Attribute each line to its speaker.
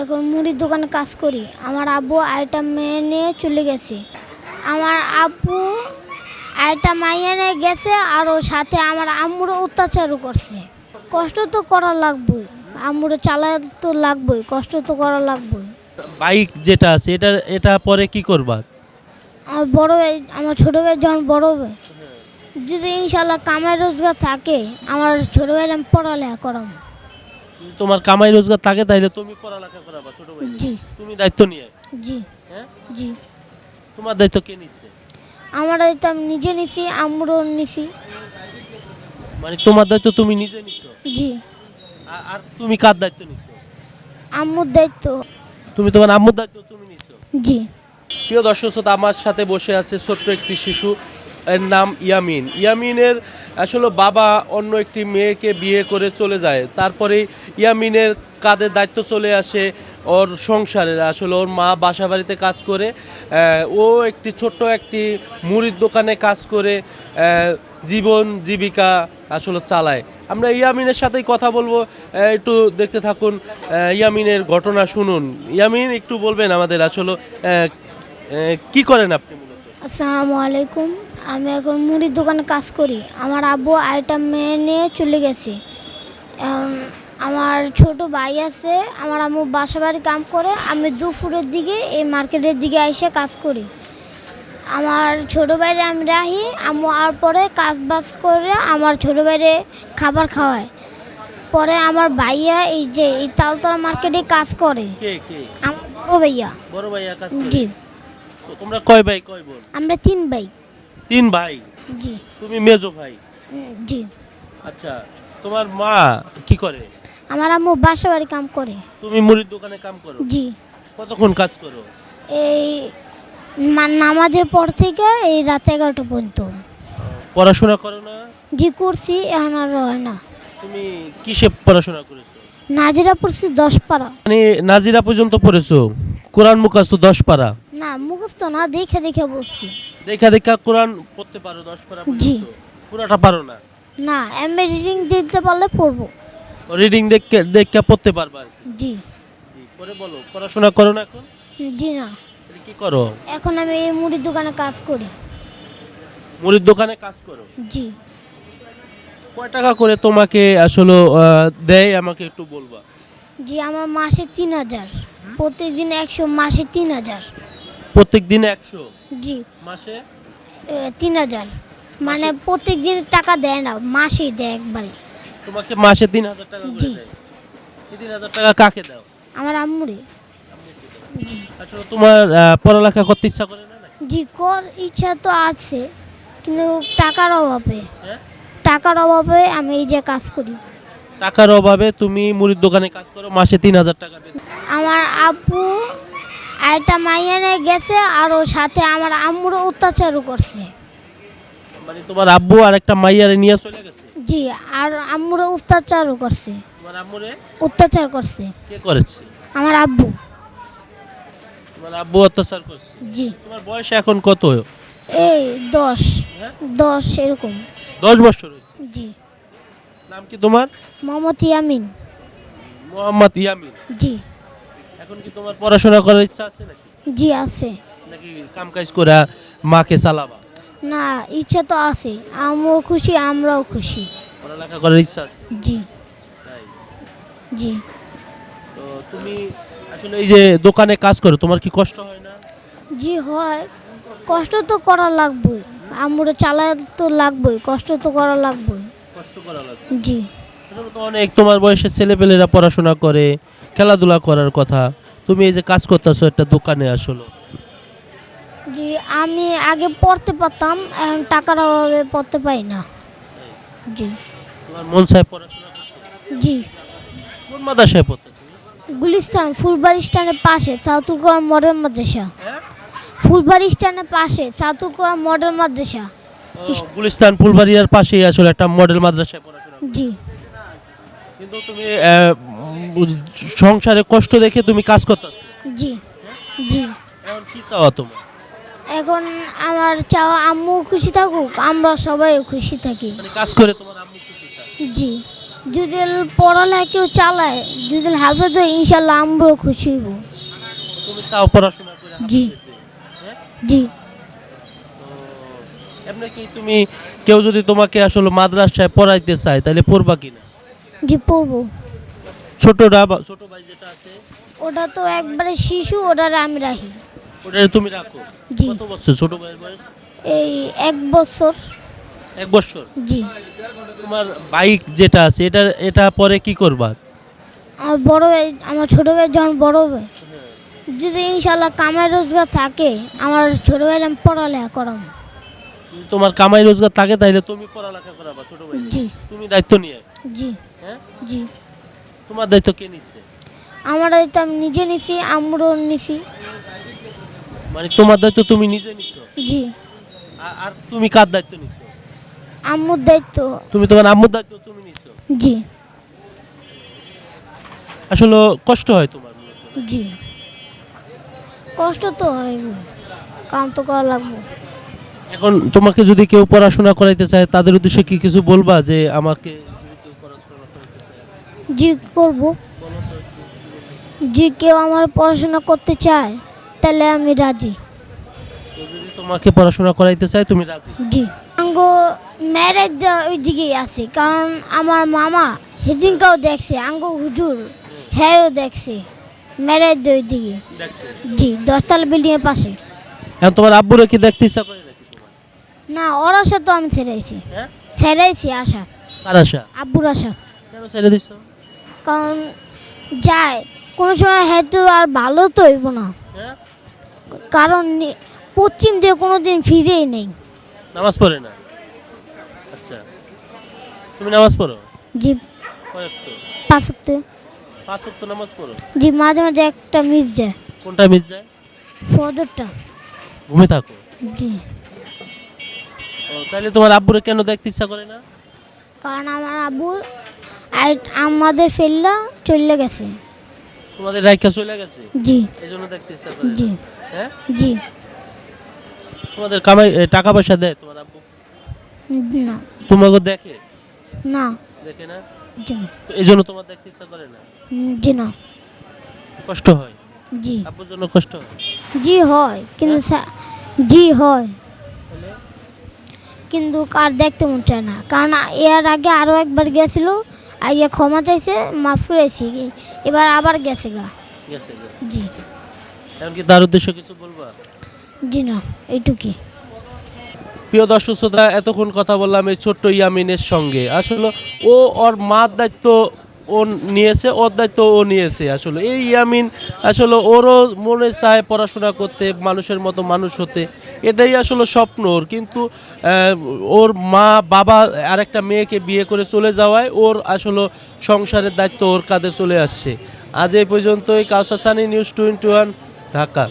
Speaker 1: এখন মুড়ির দোকানে কাজ করি। আমার আব্বু আরেকটা মেয়ে নিয়ে চলে গেছে। আমার আব্বু আরেকটা মাইয়া নিয়ে গেছে আর ওর সাথে আমার আম্মুরও অত্যাচারও করছে। কষ্ট তো করা লাগবেই। আম্মুরও চালা তো লাগবেই। কষ্ট তো করা লাগবেই।
Speaker 2: বাইক যেটা আছে এটা এটা পরে কি করবা?
Speaker 1: আমার বড় ভাই আমার ছোটো ভাই যখন বড় ভাই যদি ইনশাল্লাহ কামাই রোজগার থাকে আমার ছোটো ভাইয়ের আমি পড়ালেখা করাবো।
Speaker 2: তোমার কামাই রোজগার থাকে তাইলে তুমি পড়ালেখা করাবা ছোট ভাই
Speaker 1: জি।
Speaker 2: তুমি দায়িত্ব নিয়ে
Speaker 1: জি।
Speaker 2: হ্যাঁ?
Speaker 1: জি।
Speaker 2: তোমার দায়িত্ব কে নিচ্ছে
Speaker 1: আমার তো আমি নিজে নিছি আম্মুরও নিছি।
Speaker 2: মানে তোমার দায়িত্ব তুমি নিজে নিচ্ছ
Speaker 1: জি।
Speaker 2: আর- আর তুমি কার দায়িত্ব নিচ্ছ
Speaker 1: আম্মুর দায়িত্ব।
Speaker 2: তুমি তোমার আম্মুর দায়িত্ব তুমি নিচ্ছ
Speaker 1: জি।
Speaker 2: প্রিয় দর্শক শ্রোতা, আমার সাথে বসে আছে ছোট্ট একটি শিশু এর নাম ইয়ামিন। ইয়ামিনের আসলে বাবা অন্য একটি মেয়েকে বিয়ে করে চলে যায়। তারপরে ইয়ামিনের কাঁধে দায়িত্ব চলে আসে ওর সংসারের আসলে ওর মা বাসা বাড়িতে কাজ করে ও একটি ছোট্ট একটি মুড়ির দোকানে কাজ করে জীবন জীবিকা আসলে চালায়। আমরা ইয়ামিনের সাথেই কথা বলব একটু দেখতে থাকুন ইয়ামিনের ঘটনা শুনুন। ইয়ামিন, একটু বলবেন আমাদের আসলে কি করেন আপনি
Speaker 1: আসসালামু আলাইকুম। আমি এখন মুড়ির দোকানে কাজ করি। আমার আব্বু আরেকটা মেয়ে নিয়ে চলে গেছে। আমার ছোট ভাই আছে আমার আম্মু বাসা বাড়ি কাম করে আমি দুপুরের দিকে এই মার্কেটের দিকে এসে কাজ করি। আমার ছোট ভাইরে আমি রাখি আম্মু আর পরে কাজ বাজ করে আমার ছোট ভাইরে খাবার খাওয়ায়। পরে আমার ভাইয়া এই যে এই তালতলা মার্কেটে কাজ করে। আমার বড় ভাইয়া।
Speaker 2: বড় ভাইয়া কাজ করে।
Speaker 1: জি
Speaker 2: তোমরা কয় ভাই কয় বোন?
Speaker 1: আমরা তিন ভাই।
Speaker 2: তিন ভাই?
Speaker 1: জি।
Speaker 2: তুমি মেজো ভাই?
Speaker 1: জি।
Speaker 2: আচ্ছা তোমার মা কি করে?
Speaker 1: আমার আম্মু বাসা বাড়ি কাম করে।
Speaker 2: তুমি মুড়ির দোকানে কাম করো?
Speaker 1: জি।
Speaker 2: কতক্ষণ কাজ করো?
Speaker 1: এই মা- নামাজের পর থেকে এই রাত এগারোটা পর্যন্ত।
Speaker 2: পড়াশোনা করো না?
Speaker 1: জি করছি এখন আর হয় না।
Speaker 2: তুমি কিসে পড়াশোনা করেছ?
Speaker 1: নাজিরা পড়ছি দশ পারা
Speaker 2: মানে নাজিরা পর্যন্ত পড়েছো? কোরআন মুখাস্ত দশ পারা
Speaker 1: না মুখস্থ না দেখে দেখে বলছি।
Speaker 2: দেখা দেখা কোরআন পড়তে পারো দশ পারা
Speaker 1: জি।
Speaker 2: পর্যন্ত পুরোটা পারো না?
Speaker 1: না এমএ রিডিং দিতে পারলে পড়ব।
Speaker 2: রিডিং দেখে দেখে পড়তে পারবা আর কি।
Speaker 1: জি।
Speaker 2: জি, পরে বলো পড়াশোনা করো না এখন?
Speaker 1: জি না।
Speaker 2: কি করো?
Speaker 1: এখন আমি এই মুড়ির দোকানে কাজ করি।
Speaker 2: মুড়ির দোকানে কাজ করো?
Speaker 1: জি।
Speaker 2: কয় টাকা করে তোমাকে আসলে আহ, দেয় আমাকে একটু বলবা?
Speaker 1: জি আমার মাসে তিন হাজার। প্রতিদিন একশো মাসে তিন হাজার।
Speaker 2: প্রত্যেক দিন একশো?
Speaker 1: জি।
Speaker 2: মাসে?
Speaker 1: তিন হাজার। মানে প্রত্যেক দিন টাকা দেয় না মাসেই দেয় একবারে।
Speaker 2: তোমাকে মাসে তিন হাজার টাকা করে। দেয়? তিন হাজার টাকা কাকে দাও?
Speaker 1: আমার আম্মুরে।
Speaker 2: আসলে তোমার পড়ালেখা করতে ইচ্ছা করে না
Speaker 1: জি কর ইচ্ছা তো আছে কিন্তু টাকার অভাবে।
Speaker 2: হ্যাঁ?
Speaker 1: টাকার অভাবে আমি এই যে কাজ করি।
Speaker 2: টাকার অভাবে তুমি মুড়ির দোকানে কাজ করো মাসে তিন হাজার টাকা
Speaker 1: আমার আব্বু আরেকটা মাইয়া নিয়ে গেছে আর ওর সাথে আমার আম্মুরও অত্যাচারও করছে।
Speaker 2: মানে তোমার আব্বু আর একটা মাইয়ারে নিয়ে চলে গেছে?
Speaker 1: জি আর আম্মুরও অত্যাচারও করছে।
Speaker 2: তোমার আম্মুরে?
Speaker 1: অত্যাচার করছে।
Speaker 2: কে করেছে?
Speaker 1: আমার আব্বু।
Speaker 2: তোমার আব্বু অত্যাচার করছে?
Speaker 1: জি।
Speaker 2: তোমার বয়স এখন কত?
Speaker 1: এই দশ।
Speaker 2: হ্যাঁ?
Speaker 1: দশ এরকম।
Speaker 2: দশ বছর হয়েছে।
Speaker 1: জি।
Speaker 2: নাম কি তোমার?
Speaker 1: মোহাম্মদ ইয়ামিন।
Speaker 2: মোহাম্মদ ইয়ামিন।
Speaker 1: জি।
Speaker 2: এখন কি তোমার পড়াশোনা করার ইচ্ছা আছে নাকি?
Speaker 1: জি আছে।
Speaker 2: নাকি কাম কাজ করে মাকে চালাবা?
Speaker 1: না ইচ্ছা তো আছে। আমিও খুশি আমরাও খুশি।
Speaker 2: পড়ালেখা করার ইচ্ছা আছে?
Speaker 1: জি।
Speaker 2: তাই?
Speaker 1: জি।
Speaker 2: তো তুমি আসলে এই যে দোকানে কাজ করো তোমার কি কষ্ট হয় না?
Speaker 1: জি হয়। কষ্ট তো করা লাগবেই। আমরা চালা তো লাগবেই কষ্ট তো করা লাগবেই।
Speaker 2: কষ্ট করা লাগে
Speaker 1: জি।
Speaker 2: আসলে তো অনেক তোমার বয়সের ছেলেপেলেরা পড়াশোনা করে খেলাধুলা করার কথা। তুমি এই যে কাজ করতেছো একটা দোকানে আসলো।
Speaker 1: জি আমি আগে পড়তে পারতাম এখন টাকার অভাবে পড়তে পারি না। জি।
Speaker 2: তোমার মন চায় পড়াশোনা
Speaker 1: জি।
Speaker 2: কোন মাদ্রাসায় পড়তেছো?
Speaker 1: গুলিস্তান ফুলবাড়ি স্ট্যান্ডের পাশে সাউথুলকোড়া মডেল মাদ্রাসা।
Speaker 2: হ্যাঁ?
Speaker 1: ফুলবাড়ি স্ট্যান্ডের পাশে সাউথুলকোড়া মডেল মাদ্রাসা।
Speaker 2: গুলিস্তান ফুলবাড়িয়ার পাশেই আসলে একটা মডেল মাদ্রাসায় পড়াশোনা
Speaker 1: জি।
Speaker 2: কিন্তু তুমি সংসারে কষ্ট দেখে তুমি কাজ করতেছো?
Speaker 1: জি জি।
Speaker 2: এখন কি চাওয়া তোমার?
Speaker 1: এখন আমার চাওয়া আম্মু খুশি থাকুক আমরা সবাই খুশি থাকি।
Speaker 2: মানে কাজ করে তোমার আম্মু খুশি থাকে।
Speaker 1: জি যদি পড়ালেখা কেউ চালায় যদি হাফেজ হয় ইনশাল্লাহ আমরাও খুশি
Speaker 2: তুমি চাও পড়াশোনা করে
Speaker 1: জি।
Speaker 2: হ্যাঁ?
Speaker 1: জি।
Speaker 2: এমনি কি তুমি কেউ যদি তোমাকে আসলে মাদ্রাসায় পড়াইতে চায় তাহলে পড়বা কিনা?
Speaker 1: জি পড়ব
Speaker 2: ছোটরা বা ছোট ভাই যেটা আছে।
Speaker 1: ওটা তো একবারে শিশু ওটারে আমি রাখি।
Speaker 2: ওটা তুমি রাখো।
Speaker 1: জি।
Speaker 2: কত বছর ছোট ভাইয়ের বয়স?
Speaker 1: এই এক বছর।
Speaker 2: এক বছর?
Speaker 1: জি।
Speaker 2: তোমার বাইক যেটা আছে এটা এটা পরে কি করবা?
Speaker 1: আমার বড় ভাই আমার ছোট ভাই যখন বড় হবে যদি ইনশাল্লাহ কামাই রোজগার থাকে আমার ছোট ভাইয়ের আমি পড়ালেখা করাবো।
Speaker 2: যদি তোমার কামাই রোজগার থাকে তাহলে তুমি পড়ালেখা করাবা ছোট ভাই
Speaker 1: জি।
Speaker 2: তুমি দায়িত্ব নিয়ে।
Speaker 1: জি।
Speaker 2: হ্যাঁ?
Speaker 1: জি।
Speaker 2: তোমার দায়িত্ব কে নিচ্ছে
Speaker 1: আমার দায়িত্ব আমি নিজে নিছি আমরাও নিছি।
Speaker 2: মানে তোমার দায়িত্ব তুমি নিজে নিচ্ছ
Speaker 1: জি।
Speaker 2: আর- তুমি কার দায়িত্ব নিচ্ছ
Speaker 1: আম্মুর দায়িত্ব।
Speaker 2: তুমি তোমার আম্মুর দায়িত্ব তুমি নিচ্ছ
Speaker 1: জি।
Speaker 2: আসলে কষ্ট হয় তোমার
Speaker 1: জি। কষ্ট তো হয়। কাম তো করা লাগবে।
Speaker 2: এখন তোমাকে যদি কেউ পড়াশোনা করাইতে চায় তাদের উদ্দেশ্যে কি কিছু বলবা যে আমাকে যদি কেউ পড়াশোনা করাইতে চায়
Speaker 1: জি করব। যে কেউ আমার পড়াশোনা করতে চায় তাহলে আমি রাজি।
Speaker 2: যদি তোমাকে পড়াশোনা করাইতে চায় তুমি রাজি?
Speaker 1: জি। আঙ্গ ম্যারেজ ওই দিকেই আছে কারণ আমার মামা সেদিনকেও দেখছে আঙ্গ হুজুর হ্যাঁও দেখছে ম্যারেজ ওই দিকে
Speaker 2: দেখছে?
Speaker 1: জি দশতলা বিল্ডিংয়ের পাশে।
Speaker 2: এখন তোমার আব্বুরে কি দেখতে ইচ্ছা করে নাকি তোমার?
Speaker 1: না ওর আশা তো আমি ছেড়েছি
Speaker 2: হ্যাঁ?
Speaker 1: ছেড়েছি আশা।
Speaker 2: কার আশা?
Speaker 1: আব্বুর আশা।
Speaker 2: কেন ছেড়ে দিচ্ছ
Speaker 1: কারণ যায় কোনো সময় হয়তো আর ভালো তো হইব না।
Speaker 2: হ্যাঁ?
Speaker 1: কারণ পশ্চিম দিয়ে কোনো দিন ফিরেই নেই।
Speaker 2: নামাজ পড়ে না? আচ্ছা। তুমি নামাজ পড়ো?
Speaker 1: জি।
Speaker 2: কয়েক তো
Speaker 1: পাঁচতে
Speaker 2: পাঁচ ওয়াক্ত নামাজ পড়ো?
Speaker 1: জি মাঝে মাঝে একটা মিস যায়।
Speaker 2: কোনটা মিস যায়?
Speaker 1: ফজরটা।
Speaker 2: ঘুমে থাকো?
Speaker 1: জি।
Speaker 2: ও তাহলে তোমার আব্বুরে কেন দেখতে ইচ্ছা করে না?
Speaker 1: কারণ আমার আব্বু আই- আমাদের ফেললা চলে গেছে।
Speaker 2: তোমাদের রাইখা চলে গেছে?
Speaker 1: জি।
Speaker 2: এই জন্য
Speaker 1: জি।
Speaker 2: হ্যাঁ?
Speaker 1: জি।
Speaker 2: তোমাদের কামাই টাকা পয়সা দেয় তোমার আব্বু?
Speaker 1: না।
Speaker 2: তোমাকে দেখে?
Speaker 1: না।
Speaker 2: দেখে না?
Speaker 1: জি।
Speaker 2: এই জন্য তোমার দেখতে ইচ্ছা করে না
Speaker 1: জি না।
Speaker 2: কষ্ট হয়?
Speaker 1: জি।
Speaker 2: আব্বুর জন্য কষ্ট হয়?
Speaker 1: জি হয় কিন্তু জি হয়। কিন্তু কার দেখতে মন চায় না? কারণ এর আগে আরও একবার গেছিল আইয়া ক্ষমা চাইছে মাফ করেছি। এবার আবার গেছে গা।
Speaker 2: গেছে গে।
Speaker 1: জি।
Speaker 2: এখন কি তার উদ্দেশ্য কিছু বলবা?
Speaker 1: জি না এইটুকুই।
Speaker 2: প্রিয় দর্শক শ্রোতা এতক্ষণ কথা বললাম এই ছোট্ট ইয়ামিনের সঙ্গে। আসলে ও ওর মার দায়িত্ব ও নিয়েছে, ওর দায়িত্ব ও নিয়েছে আসলে। এই ইয়ামিন আসলে ওরও মনে চায় পড়াশোনা করতে, মানুষের মতো মানুষ হতে। এটাই আসলে স্বপ্ন ওর। কিন্তু ওর মা, বাবা আরেকটা মেয়েকে বিয়ে করে চলে যাওয়ায় ওর আসলে সংসারের দায়িত্ব ওর কাঁধে চলে আসছে। আজ এই পর্যন্তই। কাউসাসানি নিউজ টোয়েন্টি ওয়ান, ঢাকা।